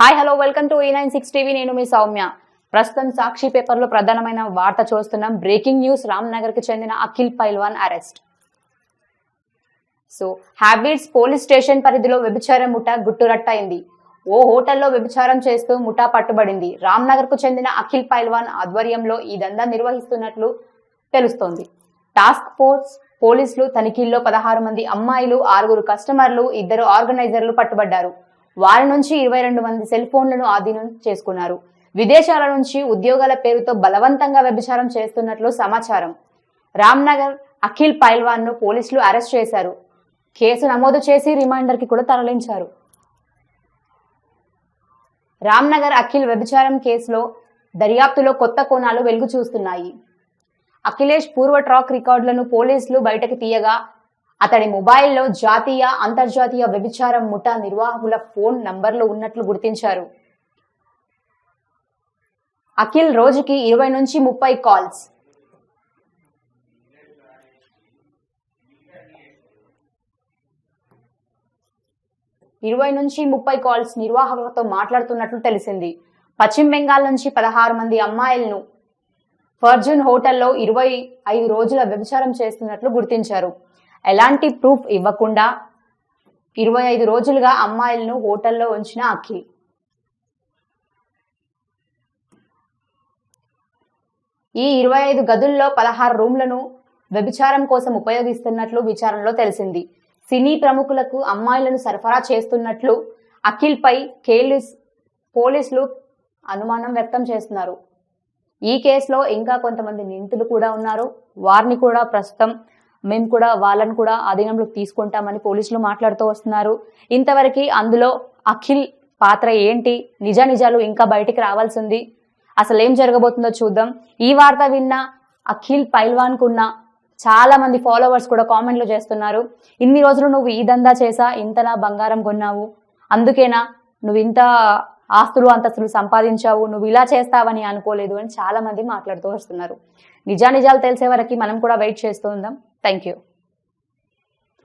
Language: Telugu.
హాయ్ హలో వెల్కమ్ టు ఈ నైన్ సిక్స్ టీవీ నేను మీ సౌమ్య. ప్రస్తుతం సాక్షి పేపర్లో ప్రధానమైన వార్త చూస్తున్నాం. బ్రేకింగ్ న్యూస్ రామ్నగర్కి చెందిన అఖిల్ పైల్వాన్ అరెస్ట్. సో హ్యాబిట్స్ పోలీస్ స్టేషన్ పరిధిలో వ్యభిచారం ముఠా గుట్టురట్టయింది. ఓ హోటల్లో వ్యభిచారం చేస్తూ ముఠా పట్టుబడింది. రామ్నగర్కు చెందిన అఖిల్ పైల్వాన్ ఆధ్వర్యంలో ఈ దందా నిర్వహిస్తున్నట్లు తెలుస్తోంది. టాస్క్ ఫోర్స్ పోలీసులు తనిఖీల్లో పదహారు మంది అమ్మాయిలు ఆరుగురు కస్టమర్లు ఇద్దరు ఆర్గనైజర్లు పట్టుబడ్డారు. వారి నుంచి ఇరవై రెండు మంది సెల్ ఫోన్లను ఆధీనం చేసుకున్నారు. విదేశాల నుంచి ఉద్యోగాల పేరుతో బలవంతంగా వ్యభిచారం చేస్తున్నట్లు సమాచారం. రామ్నగర్ అఖిల్ పైల్వాన్ను పోలీసులు అరెస్ట్ చేశారు. కేసు నమోదు చేసి రిమాండర్కి కూడా తరలించారు. రామ్నగర్ అఖిల్ వ్యభిచారం కేసులో దర్యాప్తులో కొత్త కోణాలు వెలుగు చూస్తున్నాయి అఖిలేష్ పూర్వ ట్రాక్ రికార్డులను పోలీసులు బయటకు తీయగా అతడి మొబైల్లో జాతీయ అంతర్జాతీయ వ్యభిచారం ముఠా నిర్వాహకుల ఫోన్ నంబర్లు ఉన్నట్లు గుర్తించారు. అఖిల్ రోజుకి ఇరవై నుంచి ముప్పై కాల్స్. ఇరవై నుంచి ముప్పై కాల్స్ నిర్వాహకులతో మాట్లాడుతున్నట్లు తెలిసింది. పశ్చిమ బెంగాల్ నుంచి పదహారు మంది అమ్మాయిలను ఫర్జూన్ హోటల్లో ఇరవై ఐదు రోజుల వ్యభిచారం చేస్తున్నట్లు గుర్తించారు. ఎలాంటి ప్రూఫ్ ఇవ్వకుండా ఇరవై ఐదు రోజులుగా అమ్మాయిలను హోటల్లో ఉంచిన అఖిల్. ఈ ఇరవై ఐదు గదుల్లో పదహారు రూమ్లను వ్యభిచారం కోసం ఉపయోగిస్తున్నట్లు విచారణలో తెలిసింది. సినీ ప్రముఖులకు అమ్మాయిలను సరఫరా చేస్తున్నట్లు అఖిల్ పై కేలిస్ పోలీసులు అనుమానం వ్యక్తం చేస్తున్నారు. ఈ కేసులో ఇంకా కొంతమంది నిందితులు కూడా ఉన్నారు. వారిని కూడా ప్రస్తుతం మేము కూడా వాళ్ళని కూడా అధీనంలోకి తీసుకుంటామని పోలీసులు మాట్లాడుతూ వస్తున్నారు. ఇంతవరకు అందులో అఖిల్ పాత్ర ఏంటి? నిజ నిజాలు ఇంకా బయటికి రావాల్సి ఉంది అసలు ఏం జరగబోతుందో చూద్దాం. ఈ వార్త విన్న అఖిల్ పైల్వాన్ కున్న చాలా మంది ఫాలోవర్స్ కూడా కామెంట్లు చేస్తున్నారు. ఇన్ని రోజులు నువ్వు ఈ దందా చేసా ఇంతలా బంగారం కొన్నావు. అందుకేనా నువ్వు ఇంత ఆస్తులు అంతస్తులు సంపాదించావు నువ్వు ఇలా చేస్తావని అనుకోలేదు అని చాలా మంది మాట్లాడుతూ వస్తున్నారు. నిజానిజాలు తెలిసే వరకు మనం కూడా వెయిట్ చేస్తూ ఉందాం. Thank you.